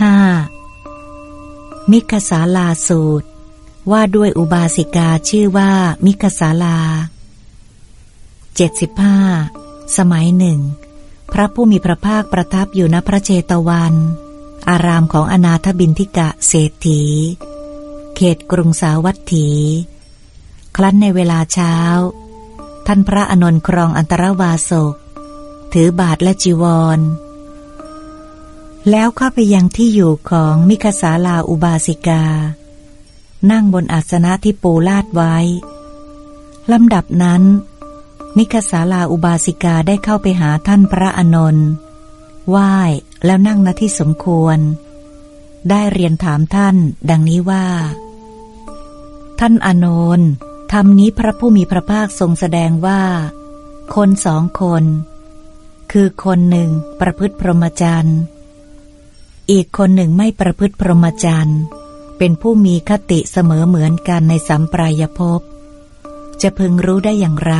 ห้ามิคสาลาสูตร ว่าด้วยอุบาสิกาชื่อว่ามิคสาลาเจ็ดสิบห้าสมัยหนึ่ง พระผู้มีพระภาคประทับอยู่ณพระเจตวัน อารามของอนาถบินทิกะเศรษฐี เขตกรุงสาวัตถี ครั้นในเวลาเช้า ท่านพระอนนท์ครองอันตรวาสก ถือบาทและจีวร แล้วเข้าไปยังที่อยู่ของมิคสาลาอุบาสิกา นั่งบนอาสนะที่ปูลาดไว้ ลำดับนั้น มิคสาลาอุบาสิกาได้เข้าไปหาท่านพระอนนท์ไหว้แล้วนั่งณที่สมควร ได้เรียนถามท่าน ดังนี้ว่า ท่านอนนท์ธรรมนี้พระผู้มีพระภาคทรงแสดงว่า คนสองคน คือคนหนึ่งประพฤติพรหมจรรย์ อีกคนหนึ่งไม่ประพฤติพรหมจรรย์เป็นผู้มีคติเสมอเหมือนกันในสัมปรายภพ จะพึงรู้ได้อย่างไร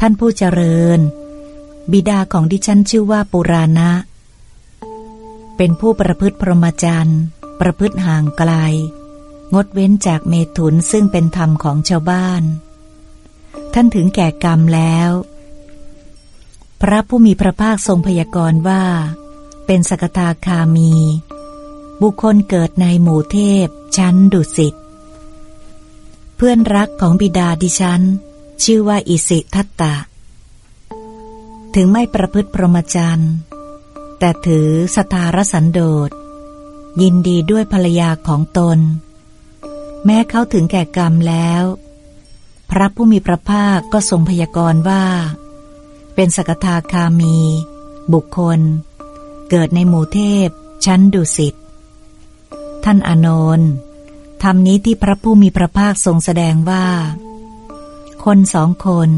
ท่านผู้เจริญ บิดาของดิฉันชื่อว่าปุราณะ เป็นผู้ประพฤติพรหมจรรย์ประพฤติห่างไกล งดเว้นจากเมถุนซึ่งเป็นธรรมของชาวบ้าน ท่านถึงแก่กรรมแล้ว พระผู้มีพระภาคทรงพยากรณ์ว่า เป็นสกทาคามี บุคคลเกิดในหมู่เทพ ชั้นดุสิต เพื่อนรักของบิดาดิฉัน ชื่อว่าอิสิทัตตะ ถึงไม่ประพฤติพรหมจรรย์ แต่ถือสตารสันโดษ ยินดีด้วยภรรยาของตน แม้เขาถึงแก่กรรมแล้ว พระผู้มีพระภาคก็ทรงพยากรณ์ว่า เป็นสกทาคามี บุคคล เกิดในหมู่เทพ ชั้นดุสิต ท่านอานนท์ธรรมนี้ที่พระผู้มีพระภาคทรงแสดงว่า คนสองคน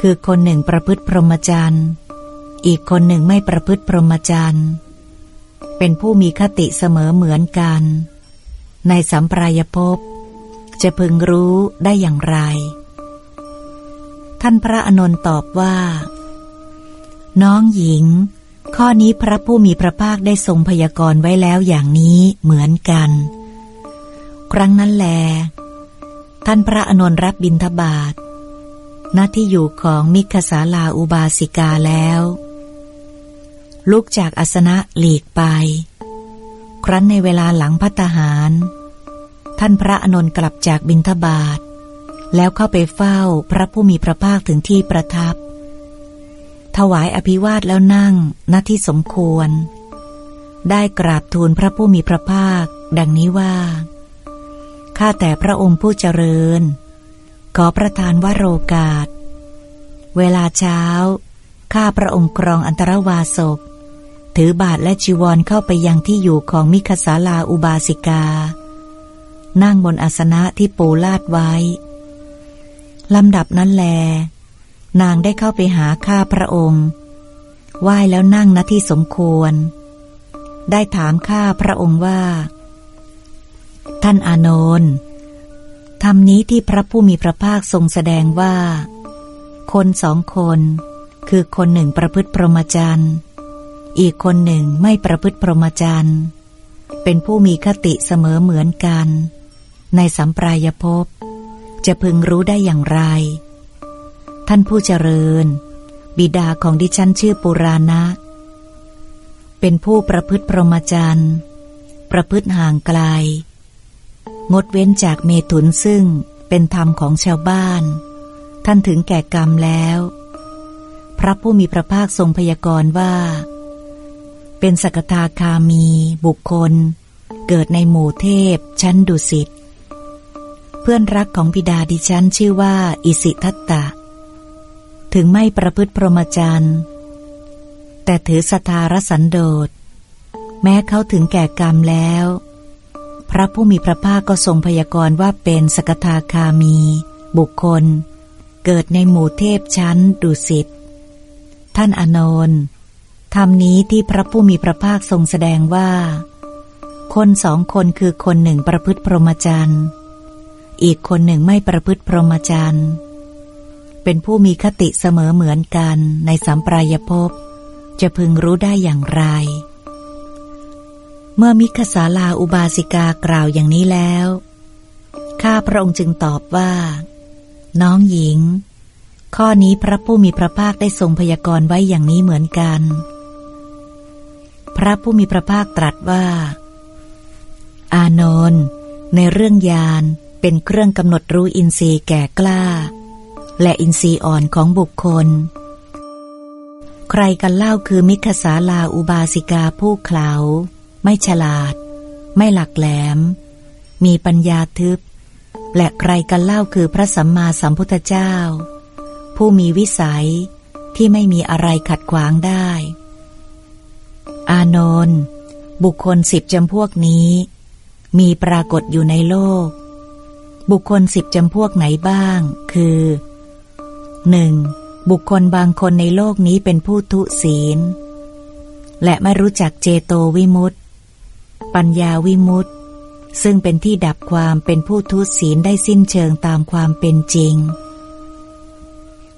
คือคนหนึ่งประพฤติพรหมจรรย์ อีกคนหนึ่งไม่ประพฤติพรหมจรรย์ เป็นผู้มีคติเสมอเหมือนกัน ในสัมปรายภพ จะพึงรู้ได้อย่างไร ท่านพระอนนท์ตอบว่า น้องหญิง ข้อนี้พระผู้มีพระภาคได้ทรงพยากรณ์ไว้แล้วอย่างนี้เหมือนกัน ครั้งนั้นแล ท่านพระอนนท์รับบิณฑบาตณที่อยู่ของมิคสาลาอุบาสิกาแล้ว ลุกจากอาสนะหลีกไป ครั้นในเวลาหลังพัตหาร ท่านพระอนนท์กลับจากบิณฑบาตแล้วเข้าไปเฝ้าพระผู้มีพระภาคถึงที่ประทับ ถวายอภิวาทแล้วนั่งณที่สมควร ได้กราบทูลพระผู้มีพระภาค ดังนี้ว่า ข้าแต่พระองค์ผู้เจริญ ขอประทานวโรกาส เวลาเช้า ข้าพระองค์ครองอันตรวาสกถือบาทและจีวรเข้าไปยังที่อยู่ของมิคสาลาอุบาสิกา นั่งบนอาสนะที่ปูลาดไว้ลำดับนั้นแล นางได้เข้าไปหาข้าพระองค์ไหว้แล้วนั่งณที่สมควร ได้ถามข้าพระองค์ว่า ท่านอานนท์ธรรมนี้ที่พระผู้มีพระภาคทรงแสดงว่า คนสองคน คือคนหนึ่งประพฤติพรหมจรรย์ อีกคนหนึ่งไม่ประพฤติพรหมจรรย์ เป็นผู้มีคติเสมอเหมือนกัน ในสัมปรายภพจะพึงรู้ได้อย่างไร ท่านผู้เจริญ บิดาของดิฉันชื่อปุราณะ เป็นผู้ประพฤติพรหมจรรย์ประพฤติห่างไกล งดเว้นจากเมถุนซึ่งเป็นธรรมของชาวบ้าน ท่านถึงแก่กรรมแล้ว พระผู้มีพระภาคทรงพยากรณ์ว่า เป็นสกทาคามีบุคคล เกิดในหมู่เทพชั้นดุสิต เพื่อนรักของบิดาดิฉันชื่อว่า อิสิทัตตะ ถึงไม่ประพฤติพรหมจรรย์ แต่ถือสทารสันโดษ แม้เขาถึงแก่กรรมแล้ว พระผู้มีพระภาคก็ทรงพยากรณ์ว่าเป็นสกทาคามี บุคคล เกิดในหมู่เทพชั้นดุสิต ท่านอนนท์ธรรมนี้ที่พระผู้มีพระภาคทรงแสดงว่า คนสองคนคือคนหนึ่งประพฤติพรหมจรรย์ อีกคนหนึ่งไม่ประพฤติพรหมจรรย์ เป็นผู้มีคติเสมอเหมือนกันในสัมปรายภพ จะพึงรู้ได้อย่างไร เมื่อมิคสาลาอุบาสิกากล่าวอย่างนี้แล้ว ข้าพระองค์จึงตอบว่า น้องหญิง ข้อนี้พระผู้มีพระภาคได้ทรงพยากรณ์ไว้อย่างนี้เหมือนกัน พระผู้มีพระภาคตรัสว่า อานนท์ในเรื่องยานเป็นเครื่องกำหนดรู้อินทรีย์แก่กล้า และอินทรีย์อ่อนของบุคคล ใครกันเล่าคือมิคสาลาอุบาสิกาผู้เขลาไม่ฉลาด ไม่หลักแหลม มีปัญญาทึบ และใครกันเล่าคือพระสัมมาสัมพุทธเจ้า ผู้มีวิสัยที่ไม่มีอะไรขัดขวางได้ อานนท์บุคคลสิบจำพวกนี้ มีปรากฏอยู่ในโลก บุคคลสิบจำพวกไหนบ้าง คือ หนึ่งบุคคลบางคนในโลกนี้เป็นผู้ทุศีล และไม่รู้จักเจโตวิมุตติ ปัญญาวิมุตติ ซึ่งเป็นที่ดับความเป็นผู้ทุศีลได้สิ้นเชิงตามความเป็นจริง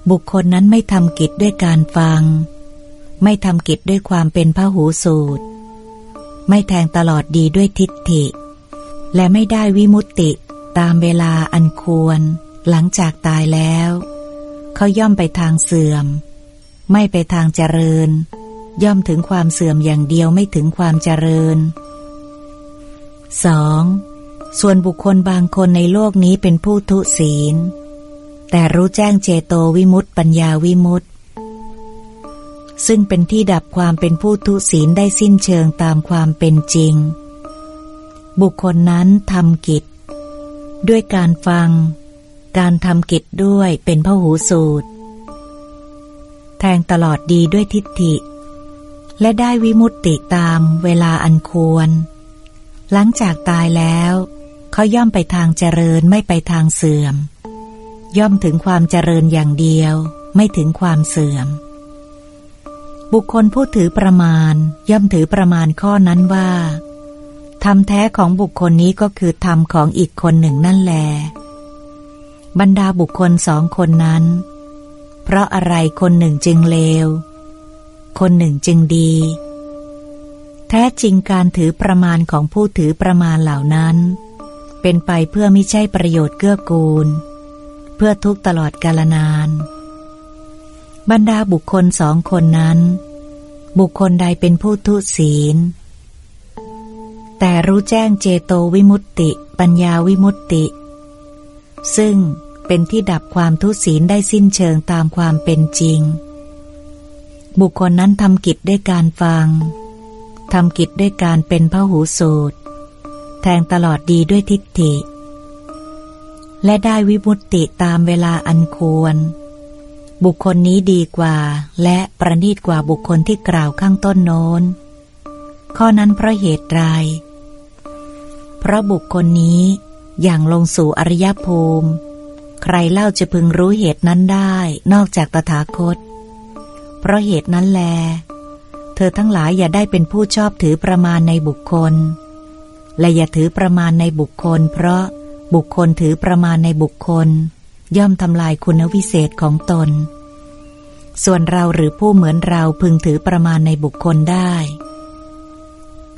บุคคลนั้นไม่ทำกิจด้วยการฟัง ไม่ทำกิจด้วยความเป็นพหูสูตร ไม่แทงตลอดดีด้วยทิฏฐิ และไม่ได้วิมุตติตามเวลาอันควรหลังจากตายแล้ว เขาย่อมไปทางเสื่อม ไม่ไปทางเจริญ ย่อมถึงความเสื่อมอย่างเดียวไม่ถึงความเจริญ 2. ส่วนบุคคลบางคนในโลกนี้เป็นผู้ทุศีล แต่รู้แจ้งเจโตวิมุตติปัญญาวิมุตติซึ่งเป็นที่ดับความเป็นผู้ทุศีลได้สิ้นเชิงตามความเป็นจริง บุคคลนั้นทำกิจ ด้วยการฟัง การทำกิจด้วยเป็นพหูสูตร แทงตลอดดีด้วยทิฏฐิ และได้วิมุตติตามเวลาอันควร หลังจากตายแล้วเขาย่อมไปทางเจริญไม่ไปทางเสื่อม ย่อมถึงความเจริญอย่างเดียว ไม่ถึงความเสื่อม บุคคลผู้ถือประมาณ ย่อมถือประมาณข้อนั้นว่าธรรมแท้ของบุคคลนี้ก็คือธรรมของอีกคนหนึ่งนั่นแล บรรดาบุคคลสองคนนั้น เพราะอะไรคนหนึ่งจึงเลว คนหนึ่งจึงดี แท้จริงการถือประมาณของผู้ถือประมาณเหล่านั้น เป็นไปเพื่อไม่ใช่ประโยชน์เกื้อกูล เพื่อทุกตลอดกาลนาน บรรดาบุคคลสองคนนั้น บุคคลใดเป็นผู้ทุศีล แต่รู้แจ้งเจโตวิมุตติ ปัญญาวิมุตติ ซึ่งเป็นที่ดับความทุศีลได้สิ้นเชิงตามความเป็นจริง บุคคลนั้นทำกิจด้วยการฟังทำกิจด้วยการเป็นพหูสูตร แทงตลอดดีด้วยทิฏฐิ และได้วิมุตติตามเวลาอันควร บุคคลนี้ดีกว่าและประณีตกว่าบุคคลที่กล่าวข้างต้นโน้น ข้อนั้นเพราะเหตุไรเพราะบุคคลนี้ อย่างลงสู่อริยภูมิ ใครเล่าจะพึงรู้เหตุนั้นได้นอกจากตถาคต เพราะเหตุนั้นแล เธอทั้งหลายอย่าได้เป็นผู้ชอบถือประมาณในบุคคล และอย่าถือประมาณในบุคคล เพราะบุคคลถือประมาณในบุคคล ย่อมทำลายคุณวิเศษของตน ส่วนเราหรือผู้เหมือนเราพึงถือประมาณในบุคคลได้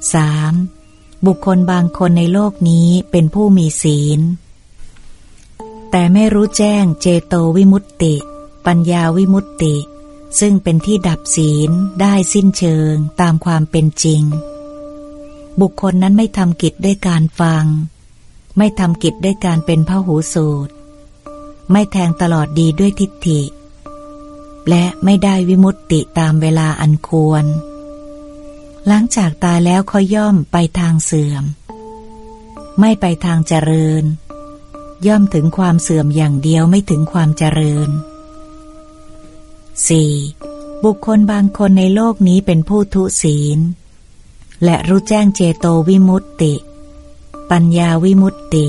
3. บุคคลบางคนในโลกนี้เป็นผู้มีศีล แต่ไม่รู้แจ้งเจโตวิมุตติ ปัญญาวิมุตติ ซึ่งเป็นที่ดับศีลได้สิ้นเชิงตามความเป็นจริง บุคคลนั้นไม่ทำกิจด้วยการฟัง ไม่ทำกิจด้วยการเป็นพหูสูตร ไม่แทงตลอดดีด้วยทิฏฐิ และไม่ได้วิมุตติตามเวลาอันควร หลังจากตายแล้วเขาย่อมไปทางเสื่อม ไม่ไปทางเจริญ ย่อมถึงความเสื่อมอย่างเดียวไม่ถึงความเจริญ 4. บุคคลบางคนในโลกนี้เป็นผู้ทุศีล และรู้แจ้งเจโตวิมุตติ ปัญญาวิมุตติ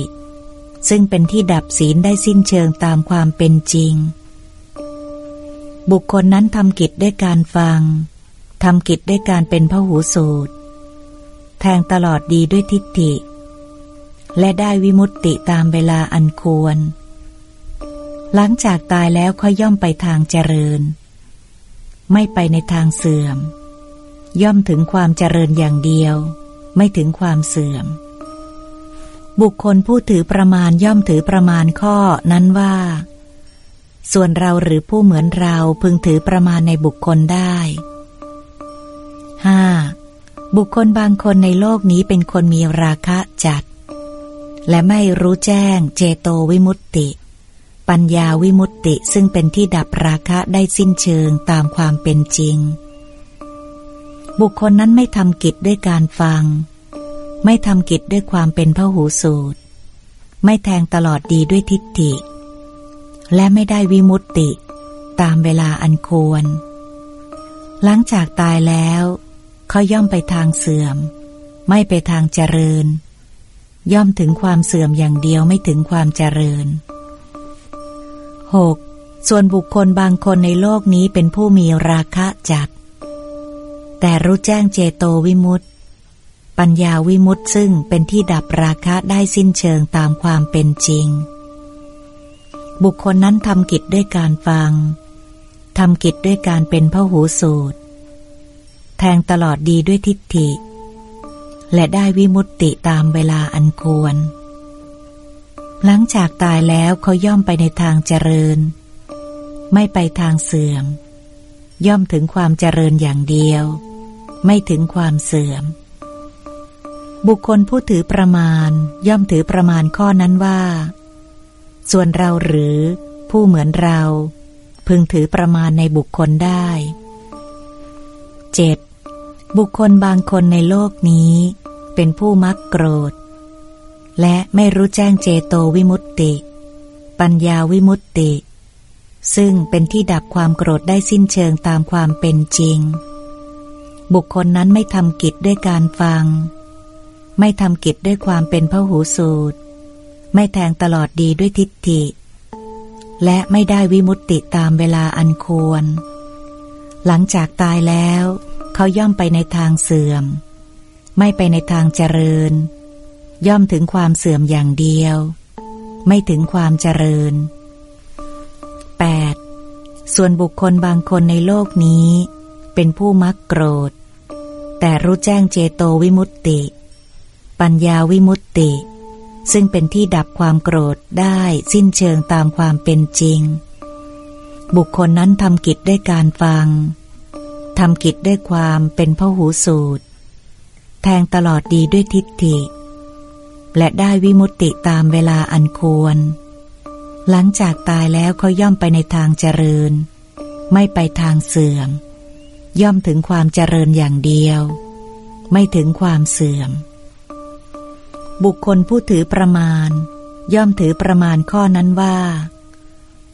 ซึ่งเป็นที่ดับศีลได้สิ้นเชิงตามความเป็นจริง บุคคลนั้นทำกิจด้วยการฟัง ทำกิจด้วยการเป็นพหูสูตร แทงตลอดดีด้วยทิฏฐิ และได้วิมุตติตามเวลาอันควร หลังจากตายแล้วค่อยย่อมไปทางเจริญ ไม่ไปในทางเสื่อม ย่อมถึงความเจริญอย่างเดียว ไม่ถึงความเสื่อม บุคคลผู้ถือประมาณย่อมถือประมาณข้อนั้นว่าส่วนเราหรือผู้เหมือนเราพึงถือประมาณในบุคคลได้ 5. บุคคลบางคนในโลกนี้เป็นคนมีราคะจัด และไม่รู้แจ้งเจโตวิมุตติ ปัญญาวิมุตติซึ่งเป็นที่ดับราคะได้สิ้นเชิงตามความเป็นจริง บุคคลนั้นไม่ทำกิจด้วยการฟัง ไม่ทำกิจด้วยความเป็นพหูสูตร ไม่แทงตลอดดีด้วยทิฏฐิ และไม่ได้วิมุตติ ตามเวลาอันควรหลังจากตายแล้ว เขาย่อมไปทางเสื่อม ไม่ไปทางเจริญ ย่อมถึงความเสื่อมอย่างเดียวไม่ถึงความเจริญ 6. ส่วนบุคคลบางคนในโลกนี้เป็นผู้มีราคะจัด แต่รู้แจ้งเจโตวิมุตติ ปัญญาวิมุตติซึ่งเป็นที่ดับราคะได้สิ้นเชิงตามความเป็นจริง บุคคลนั้นทำกิจด้วยการฟังทำกิจด้วยการเป็นพหูสูตร แทงตลอดดีด้วยทิฏฐิ และได้วิมุตติตามเวลาอันควร หลังจากตายแล้วเขาย่อมไปในทางเจริญ ไม่ไปทางเสื่อม ย่อมถึงความเจริญอย่างเดียว ไม่ถึงความเสื่อม บุคคลผู้ถือประมาณย่อมถือประมาณข้อนั้นว่า ส่วนเราหรือผู้เหมือนเรา พึงถือประมาณในบุคคลได้ 7. บุคคลบางคนในโลกนี้ เป็นผู้มักโกรธ และไม่รู้แจ้งเจโตวิมุตติ ปัญญาวิมุตติ ซึ่งเป็นที่ดับความโกรธได้สิ้นเชิงตามความเป็นจริง บุคคลนั้นไม่ทำกิจด้วยการฟัง ไม่ทำกิจด้วยความเป็นพหูสูตร ไม่แทงตลอดดีด้วยทิฏฐิ และไม่ได้วิมุตติตามเวลาอันควร หลังจากตายแล้ว เขาย่อมไปในทางเสื่อม ไม่ไปในทางเจริญ ย่อมถึงความเสื่อมอย่างเดียว ไม่ถึงความเจริญ 8. ส่วนบุคคลบางคนในโลกนี้ เป็นผู้มักโกรธ แต่รู้แจ้งเจโตวิมุตติ ปัญญาวิมุตติ ซึ่งเป็นที่ดับความโกรธได้สิ้นเชิงตามความเป็นจริง บุคคลนั้นทำกิจด้วยการฟังทำกิจด้วยความเป็นพหูสูตร แทงตลอดดีด้วยทิฏฐิ และได้วิมุตติตามเวลาอันควร หลังจากตายแล้วเขาย่อมไปในทางเจริญ ไม่ไปทางเสื่อม ย่อมถึงความเจริญอย่างเดียว ไม่ถึงความเสื่อม บุคคลผู้ถือประมาณ ย่อมถือประมาณข้อนั้นว่า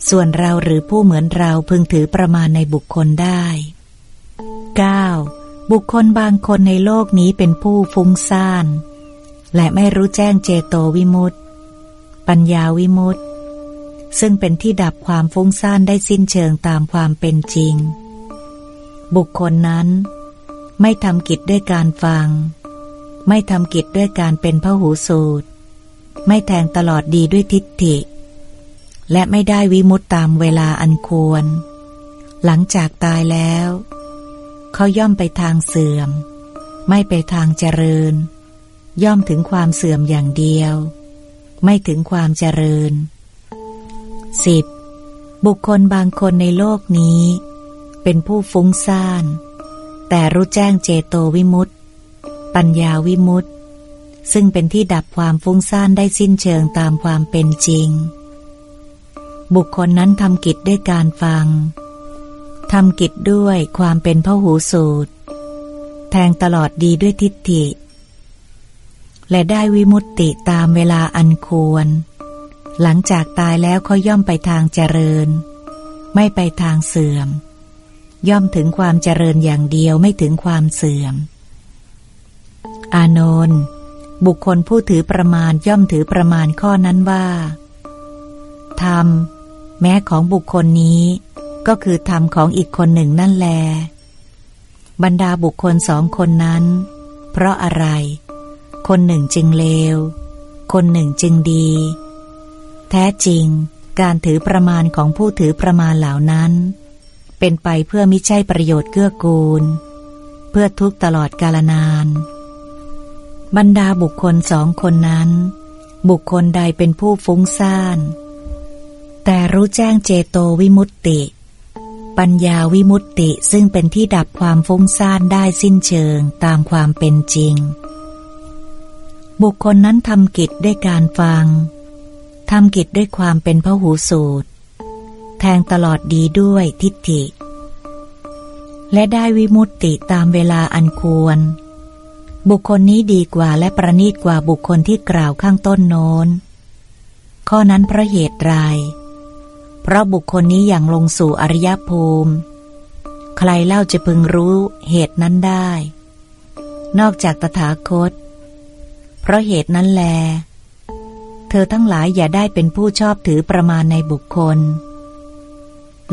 ส่วนเราหรือผู้เหมือนเราพึงถือประมาณในบุคคลได้ 9. บุคคลบางคนในโลกนี้เป็นผู้ฟุ้งซ่าน และไม่รู้แจ้งเจโตวิมุตติ ปัญญาวิมุตติ ซึ่งเป็นที่ดับความฟุ้งซ่านได้สิ้นเชิงตามความเป็นจริง บุคคลนั้น ไม่ทำกิจด้วยการฟัง ไม่ทำกิจด้วยการเป็นพหูสูตร ไม่แทงตลอดดีด้วยทิฏฐิ และไม่ได้วิมุตตามเวลาอันควร หลังจากตายแล้ว เขาย่อมไปทางเสื่อม ไม่ไปทางเจริญ ย่อมถึงความเสื่อมอย่างเดียว ไม่ถึงความเจริญ 10. บุคคลบางคนในโลกนี้ เป็นผู้ฟุ้งซ่าน แต่รู้แจ้งเจโตวิมุตติ ปัญญาวิมุตติ ซึ่งเป็นที่ดับความฟุ้งซ่านได้สิ้นเชิงตามความเป็นจริง บุคคลนั้นทำกิจด้วยการฟังทำกิจด้วยความเป็นพหูสูตร แทงตลอดดีด้วยทิฏฐิ และได้วิมุตติตามเวลาอันควร หลังจากตายแล้วเขาย่อมไปทางเจริญ ไม่ไปทางเสื่อม ย่อมถึงความเจริญอย่างเดียวไม่ถึงความเสื่อม อานนท์บุคคลผู้ถือประมาณย่อมถือประมาณข้อนั้นว่าธรรม แม้ของบุคคลนี้ก็คือธรรมของอีกคนหนึ่งนั่นแล บรรดาบุคคลสองคนนั้น เพราะอะไร คนหนึ่งจึงเลว คนหนึ่งจึงดี แท้จริง การถือประมาณของผู้ถือประมาณเหล่านั้น เป็นไปเพื่อมิใช่ประโยชน์เกื้อกูล เพื่อทุกตลอดกาลนาน บรรดาบุคคลสองคนนั้น บุคคลใดเป็นผู้ฟุ้งซ่าน แต่รู้แจ้งเจโตวิมุตติ ปัญญาวิมุตติซึ่งเป็นที่ดับความฟุ้งซ่านได้สิ้นเชิงตามความเป็นจริง บุคคลนั้นทำกิจด้วยการฟังทำกิจด้วยความเป็นพหูสูตร แทงตลอดดีด้วยทิฏฐิ และได้วิมุตติตามเวลาอันควร บุคคลนี้ดีกว่าและประณีตกว่าบุคคลที่กล่าวข้างต้นโน้น ข้อนั้นเพราะเหตุไร เพราะบุคคลนี้อย่างลงสู่อริยภูมิ ใครเล่าจะพึงรู้เหตุนั้นได้ นอกจากตถาคต เพราะเหตุนั้นแล เธอทั้งหลายอย่าได้เป็นผู้ชอบถือประมาณในบุคคล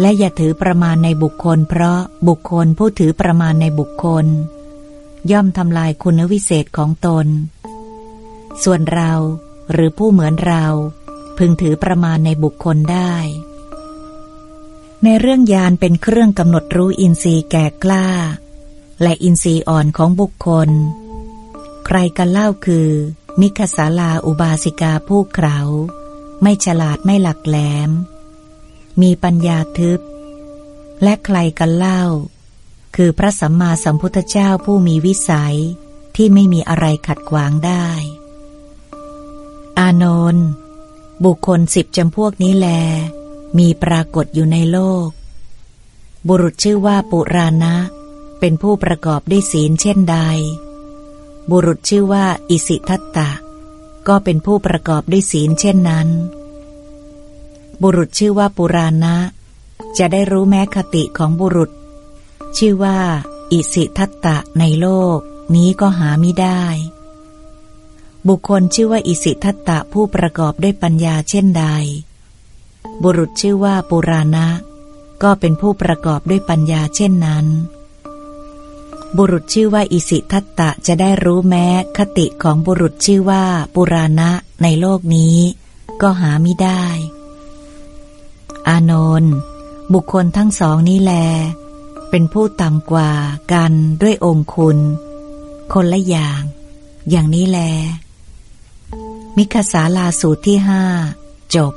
และอย่าถือประมาณในบุคคล เพราะบุคคลผู้ถือประมาณในบุคคล ย่อมทำลายคุณวิเศษของตน ส่วนเราหรือผู้เหมือนเราพึงถือประมาณในบุคคลได้ ในเรื่องยานเป็นเครื่องกำหนดรู้อินทรีย์แก่กล้า และอินทรีย์อ่อนของบุคคล ใครกันเล่าคือ มิคสาลาอุบาสิกาผู้เขราไม่ฉลาดไม่หลักแหลม มีปัญญาทึบ และใครกันเล่า คือพระสัมมาสัมพุทธเจ้าผู้มีวิสัยที่ไม่มีอะไรขัดขวางได้ อานนท์บุคคลสิบจำพวกนี้แล มีปรากฏอยู่ในโลก บุรุษชื่อว่าปุราณะเป็นผู้ประกอบด้วยศีลเช่นใด บุรุษชื่อว่าอิสิทัตตะ ก็เป็นผู้ประกอบด้วยศีลเช่นนั้น บุรุษชื่อว่าปุราณะจะได้รู้แม้คติของบุรุษ ชื่อว่า อิสิทัตตะในโลกนี้ก็หาไม่ได้ บุคคลชื่อว่าอิสิทัตตะผู้ประกอบด้วยปัญญาเช่นใด บุรุษชื่อว่าปุราณะ ก็เป็นผู้ประกอบด้วยปัญญาเช่นนั้น บุรุษชื่อว่าอิสิทัตตะจะได้รู้แม้คติของบุรุษชื่อว่าปุราณะในโลกนี้ ก็หาไม่ได้ อานนท์บุคคลทั้งสองนี้แล เป็นผู้ต่ำกว่ากันด้วยองคุณ คนละอย่าง อย่างนี้แล มิคสาลาสูตรที่ห้าจบ